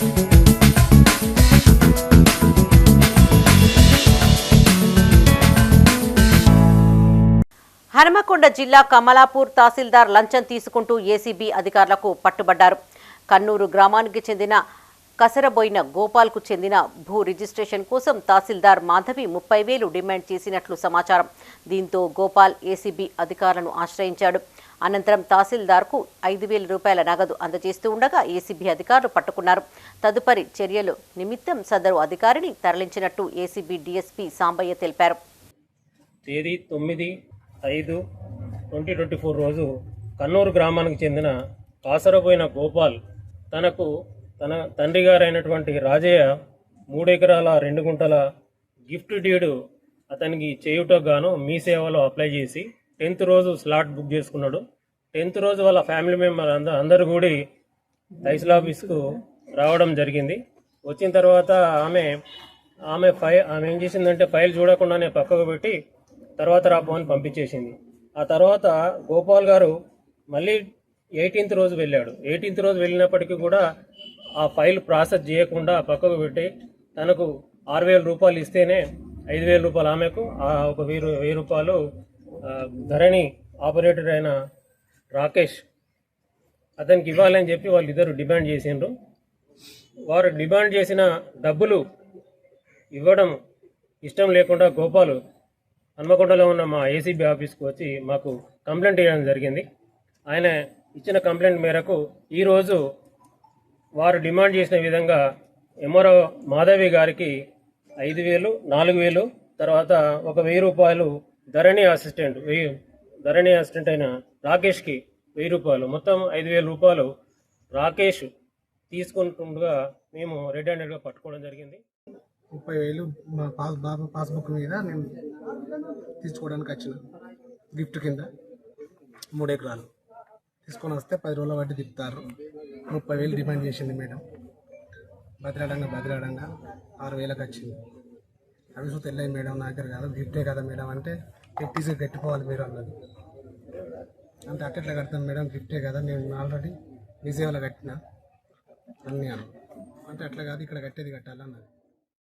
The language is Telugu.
హనుమకొండ జిల్లా కమలాపూర్ తహసీల్దార్ లంచం తీసుకుంటూ ఏసీబీ అధికారులకు పట్టుబడ్డారు. కన్నూరు గ్రామానికి చెందిన కసరబోయిన గోపాల్కు చెందిన భూ రిజిస్ట్రేషన్ కోసం తహసీల్దార్ మాధవి ముప్పై వేలు డిమాండ్ చేసినట్లు సమాచారం. దీంతో గోపాల్ ఏసీబీ అధికారులను ఆశ్రయించాడు. అనంతరం తహసీల్దార్కు ఐదు వేల రూపాయల నగదు అందజేస్తూ ఉండగా ఏసీబీ అధికారులు పట్టుకున్నారు. తదుపరి చర్యలు నిమిత్తం సదరు అధికారిని తరలించినట్టు ఏసీబీ డీఎస్పీ సాంబయ్య తెలిపారు. తేదీ తొమ్మిది ఐదు ట్వంటీ ట్వంటీ ఫోర్ రోజు కన్నూరు గ్రామానికి చెందిన కాసరపోయిన గోపాల్ తనకు తన తండ్రి గారైనటువంటి రాజయ్య మూడెకరాల రెండు గుంటల గిఫ్ట్ డీడు అతనికి చేయుటకు గాను మీ సేవలో అప్లై చేసి టెన్త్ రోజు స్లాట్ బుక్ చేసుకున్నాడు. టెన్త్ రోజు వాళ్ళ ఫ్యామిలీ మెంబర్ అందరూ అందరు కూడి తహసీల్ ఆఫీస్కు రావడం జరిగింది. వచ్చిన తర్వాత ఆమె ఆమె ఫైల్ ఆమె ఏం చేసిందంటే ఫైల్ చూడకుండానే పక్కకు పెట్టి తర్వాత రాబోని పంపించేసింది. ఆ తర్వాత గోపాల్ గారు మళ్ళీ ఎయిటీన్త్ రోజు వెళ్ళాడు. ఎయిటీన్త్ రోజు వెళ్ళినప్పటికీ కూడా ఆ ఫైల్ ప్రాసెస్ చేయకుండా పక్కకు పెట్టి తనకు ఆరు వేల రూపాయలు ఇస్తేనే ఐదు వేల రూపాయలు ఆమెకు ఆ ఒక వెయ్యి వెయ్యి రూపాయలు ధరణి ఆపరేటర్ అయిన రాకేష్ అతనికి ఇవ్వాలని చెప్పి వాళ్ళు ఇద్దరు డిమాండ్ చేసిండ్రు. వారు డిమాండ్ చేసిన డబ్బులు ఇవ్వడం ఇష్టం లేకుండా గోపాలు హన్మకొండలో ఉన్న మా ఏసీబీ ఆఫీస్కి వచ్చి మాకు కంప్లైంట్ ఇవ్వడం జరిగింది. ఆయన ఇచ్చిన కంప్లైంట్ మేరకు ఈరోజు వారు డిమాండ్ చేసిన విధంగా ఎమ్మరో మాధవి గారికి ఐదు వేలు నాలుగు వేలు తర్వాత ఒక వెయ్యి రూపాయలు ధరణి అసిస్టెంట్ వెయ్యి ధరణి అసిస్టెంట్ అయిన రాకేష్కి వెయ్యి రూపాయలు. మొత్తం ఐదు వేల రూపాయలు రాకేష్ తీసుకుంటుండగా మేము రెడ్ హ్యాండెడ్గా పట్టుకోవడం జరిగింది. ముప్పై వేలు మా పాస్ బాబు పాస్బుక్ మీద నేను తీసుకోవడానికి వచ్చిన గిఫ్ట్ కింద మూడు ఎకరాలు. తీసుకొని వస్తే పది రోజుల బట్టి తిప్పుతారు. ముప్పై వేలు డిమాండ్ చేసింది మేడం. బదిలాడంగా బదిలాడంగా ఆరు వేలకు వచ్చింది. అవి చూస్తే వెళ్ళాయి మేడం నా దగ్గర కాదు గిఫ్టే కదా మేడం అంటే పెట్టేసి కట్టుకోవాలి మీరు అన్నది. అంటే అట్టెట్లా కడతాను మేడం గిఫ్టే కదా నేను ఆల్రెడీ విజయవాడ కట్టిన. అన్నీ అన్న. అంటే అట్లా కాదు ఇక్కడ కట్టేది కట్టాలన్నది.